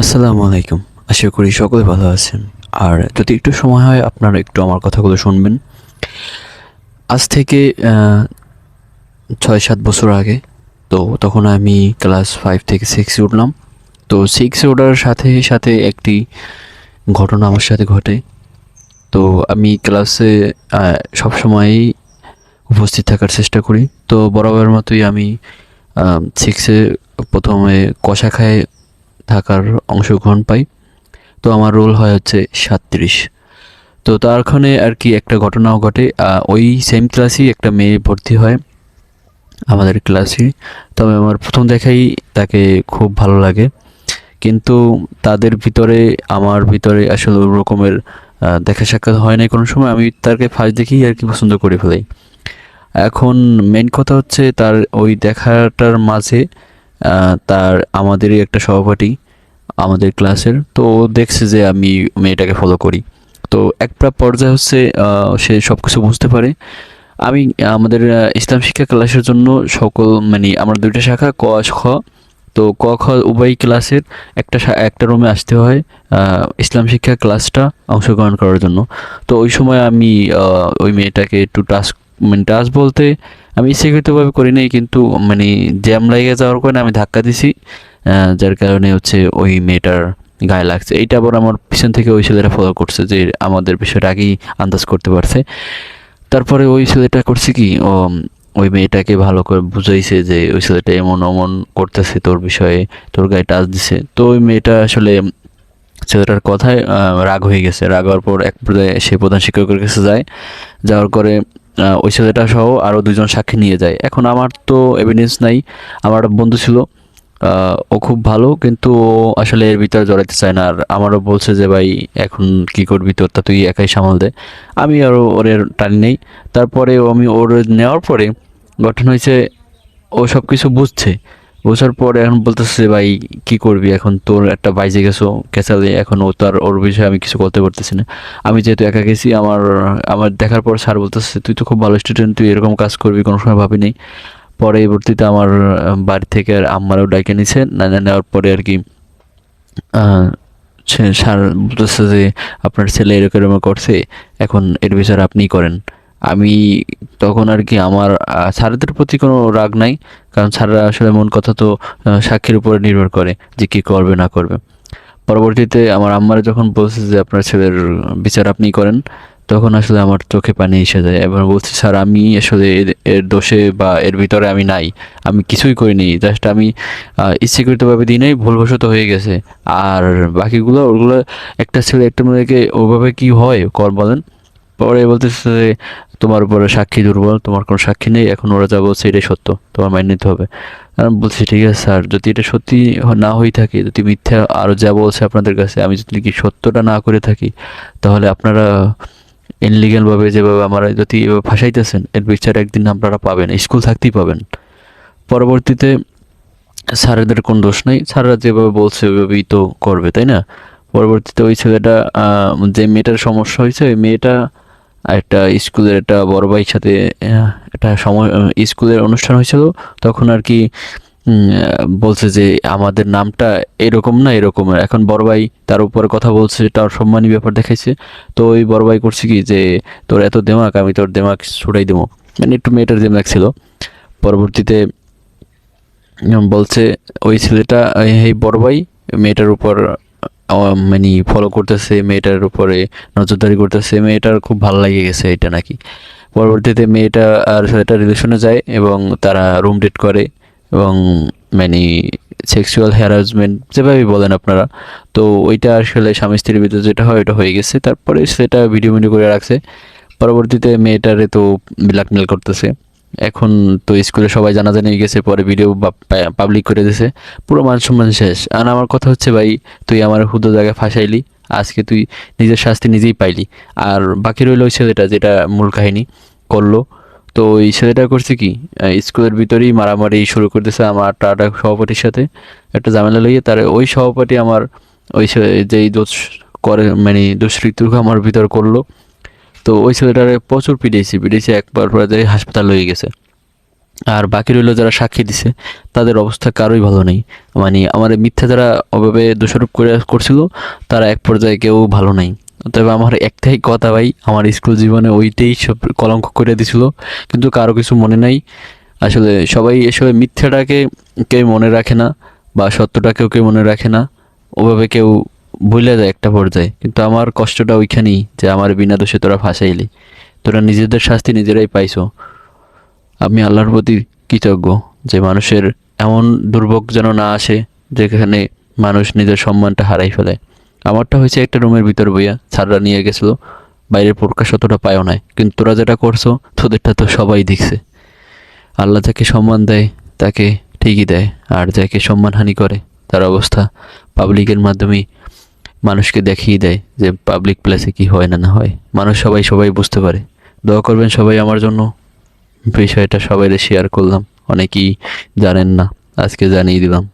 আসসালামু আলাইকুম। আশা করি সকলে ভালো আছেন। আর যদি একটু সময় হয়, আপনারা একটু আমার কথাগুলো শুনবেন। আজ থেকে ছয় সাত বছর আগে, তো তখন আমি ক্লাস ফাইভ থেকে সিক্সে উঠলাম। তো সিক্সে ওঠার সাথে সাথে একটি ঘটনা আমার সাথে ঘটে। তো আমি ক্লাসে সবসময়ই উপস্থিত থাকার চেষ্টা করি। তো বরাবরের মতোই আমি সিক্সে প্রথমে কষা খায় থাকার অংশগ্রহণ পাই। তো আমার রোল হয় হচ্ছে সাতত্রিশ। তো তারখানে আর কি একটা ঘটনাও ঘটে। ওই সেম ক্লাসেই একটা মেয়ে ভর্তি হয় আমাদের ক্লাসে তবে আমার প্রথম দেখাই তাকে খুব ভালো লাগে। কিন্তু তাদের ভিতরে, আমার ভিতরে আসলে রকমের দেখা সাক্ষাৎ হয় না কোনো সময়। আমি তাকে ফার্স্ট দেখেই আর কি পছন্দ করে ফেলাই এখন মেন কথা হচ্ছে তার ওই দেখাটার মাঝে তার আমাদেরই একটা সহপাঠী আমাদের ক্লাসের তো দেখছে যে আমি মেয়েটাকে ফলো করি। তো একটা পর্যায়ে হচ্ছে সে সব কিছু বুঝতে পারে। আমি, আমাদের ইসলাম শিক্ষা ক্লাসের জন্য সকল মানে আমরা দুইটা শাখা, ক খ। তো ক, খ উভয় ক্লাসের একটা একটা রুমে আসতে হয় ইসলাম শিক্ষা ক্লাসটা অংশগ্রহণ করার জন্য। তো ওই সময় আমি ওই মেয়েটাকে একটু টাস্ক মানে টাস্ক বলতে আমি ইচ্ছাকৃতভাবে করি নাই, কিন্তু মানে জ্যাম লেগে যাওয়ার কারণে আমি ধাক্কা দিছি যার কারণে হচ্ছে ওই মেয়েটার গায়ে লাগছে। এইটা আবার আমার পিছন থেকে ওই ছেলেটা ফলো করছে যে আমাদের বিষয়টা আগেই আন্দাজ করতে পারছে। তারপরে ওই ছেলেটা করছে কি, ও, ওই মেয়েটাকে ভালো করে বুঝাইছে যে ওই ছেলেটা এমন অমন করতেছে তোর বিষয়ে, তোর গায়ে টাচ দিছে। তো ওই মেয়েটা আসলে ছেলেটার কথায় রাগ হয়ে গেছে। রাগ হওয়ার পর এক পর্যায়ে সে প্রধান শিক্ষকের কাছে যায়। যাওয়ার পরে ওই ছেলেটা সহ আরও দুজন সাক্ষী নিয়ে যায়। এখন আমার তো এভিডেন্স নাই। আমার বন্ধু ছিল। ও খুব ভালো, কিন্তু আসলে এর ভিতরে জড়াইতে চায় না। আর আমারও বলছে যে, ভাই, এখন কি করবি তোর? তা তুই একাই সামাল দে। আমি আরও ওর টানি নেই। তারপরে আমি ওর নেওয়ার পরে গঠন হয়েছে, ও সব কিছু বুঝছে। বোঝার পরে এখন বলতেছে ভাই, কি করবি? এখন তোর একটা বাইজে গেছো কেঁচালে এখন ও তার ওর বিষয়ে আমি কিছু করতে পারতেছি না। আমি যেহেতু একা গেছি, আমার আমার দেখার পর স্যার বলতেছে, তুই তো খুব ভালো স্টুডেন্ট তুই এরকম কাজ করবি, কোনো সময় ভাবিনি পরবর্তীতে আমার বাড়ি থেকে আর আম্মারও ডাইকে নিছে, না নেওয়ার পরে আর কি স্যার বলতেছে যে, আপনার ছেলে এরকম করছে, এখন এর বিচার আপনিই করেন। আমি তখন আর কি আমার স্যারদের প্রতি কোনো রাগ নাই, কারণ স্যাররা আসলে মন কথা তো সাক্ষীর উপরে নির্ভর করে যে কী করবে, না করবে। পরবর্তীতে আমার আম্মারা যখন বলছে যে আপনার ছেলের বিচার আপনি করেন, তখন আসলে আমার চোখে পানি এসে যায় এবার বলছি, স্যার, আমি আসলে এর- এর দোষে বা এর ভিতরে আমি নাই, আমি কিছুই করিনি, জাস্ট আমি ইচ্ছাকৃতভাবে দিনেই ভুলবশত হয়ে গেছে। আর বাকিগুলো, ওগুলো একটা ছেলে একটা মেয়েকে ওভাবে কি হয়, কর বলেন? পরে বলতেছে যে, তোমার উপরে সাক্ষী দুর্বল, তোমার কোনো সাক্ষী নেই, এখন ওরা যা বলছে এটাই সত্য, তোমার মাইনে নিতে হবে। আমি বলছি, ঠিক আছে স্যার, যদি এটা সত্যি না হয়ে থাকে, যদি মিথ্যা আরও যা বলছে আপনাদের কাছে, আমি যদি কি সত্যটা না করে থাকি, তাহলে আপনারা ইনলিগালভাবে যেভাবে আমার যদি এভাবে ফাঁসাইতেছেন, এর বিচার একদিন আপনারা পাবেন, স্কুল থাকতেই পাবেন। পরবর্তীতে স্যারেদের কোনো দোষ নেই, স্যাররা যেভাবে বলছে, ওইভাবেই তো করবে, তাই না? পরবর্তীতে ওই ছেলেটা যে মেয়েটার সমস্যা হয়েছে, ওই মেয়েটা একটা স্কুলের একটা বড় ভাইয়ের সাথে একটা সময় স্কুলের অনুষ্ঠান হয়েছিল, তখন আর কি বলছে যে আমাদের নামটা এরকম না এরকম। এখন বড় ভাই তার উপরে কথা বলছে, তার সম্মানী ব্যাপার দেখাইছে। তো ওই বড় ভাই করছে কি যে, তোর এত দেমাক, আমি তোর দেমাক ছুটাই দেবো। মানে একটু মেয়েটার দেমাক ছিল। পরবর্তীতে বলছে, ওই ছেলেটা এই- বড় ভাই, মেয়েটার উপর মানে ফলো করতেছে, মেয়েটার উপরে নজরদারি করতেছে, মেয়েটার খুব ভালো লাগে গেছে এটা নাকি। পরবর্তীতে মেয়েটা আর ছেলেটা রিলেশনে যায় এবং তারা রুম ডেট করে এবং মানে সেক্সুয়াল হ্যারাসমেন্ট যেভাবেই বলেন আপনারা, তো ওইটা আসলে স্বামী স্ত্রীর ভিতরে যেটা হয় ওটা হয়ে গেছে। তারপরে সেটা ভিডিও ভিডিও করে রাখছে। পরবর্তীতে মেয়েটারে তো ব্ল্যাকমেল করতেছে। এখন তো স্কুলে সবাই জানাজানি গেছে, পরে ভিডিও পাবলিক করে দিয়েছে পুরো মান সম্মান শেষ। আর আমার কথা হচ্ছে ভাই, তুই আমার হুদো জায়গায় ফাঁসাইলি, আজকে তুই নিজের শাস্তি নিজেই পাইলি। আর বাকি রইল ওই ছেলেটা, যেটা মূল কাহিনী করল। তো ওই ছেলেটা করছে কি স্কুলের ভিতরেই মারামারি শুরু করতেছে আমার টাটা সভাপতির সাথে। একটা ঝামেলা লইয়ে তার ওই সভাপতি আমার, ওই যেই দোষ করে মানে দুষ্কৃতকে আমার ভিতর করল। তো ওই ছেলেটারে প্রচুর পিটিয়েছি পিটিয়েছি একবার পরে যাই হাসপাতাল হয়ে গেছে। আর বাকি রইল যারা সাক্ষী দিছে, তাদের অবস্থা কারোই ভালো নেই। মানে আমার মিথ্যা যারা অভাবে দোষারোপ করে করছিল, তারা এক পর্যায়ে কেউ ভালো নাই। তবে আমার একটাই কথা ভাই, আমার স্কুল জীবনে ওইটাই সব কলঙ্ক করে দিছিল, কিন্তু কারও কিছু মনে নাই। আসলে সবাই এসব মিথ্যাটাকে কেউ মনে রাখে না, বা সত্যটাকেও কেউ মনে রাখে না, ওভাবে কেউ ভুলে যায় একটা পর্যায়ে। কিন্তু আমার কষ্টটা ওইখানেই যে আমার বিনা দোষে তোরা ফাঁসাইলি। তোরা নিজেদের শাস্তি নিজেরাই পাইছো। আমি আল্লাহর প্রতি কৃতজ্ঞ যে মানুষের এমন দুর্ভোগ যেন না আসে, যেখানে মানুষ নিজের সম্মানটা হারাই ফেলে। আমারটা হয়েছে একটা রুমের ভিতর বইয়া ছাড়রা নিয়ে গেছিল, বাইরের প্রকাশ অতটা পায়ও নাই। কিন্তু তোরা যেটা করছ, তোদেরটা তো সবাই দেখছে। আল্লাহ যাকে সম্মান দেয়, তাকে ঠিকই দেয়। আর যাকে সম্মানহানি করে, তার অবস্থা পাবলিকের মাধ্যমেই মানুষকে দেখিয়ে দেয় যে পাবলিক প্লেসে কি হয় না না হয়। মানুষ সবাই সবাই বুঝতে পারে। দোয়া করবেন সবাই আমার জন্য। বিষয়টা সবাই শেয়ার করলাম। অনেকেই জানেন না। আজকে জানিয়ে দিলাম।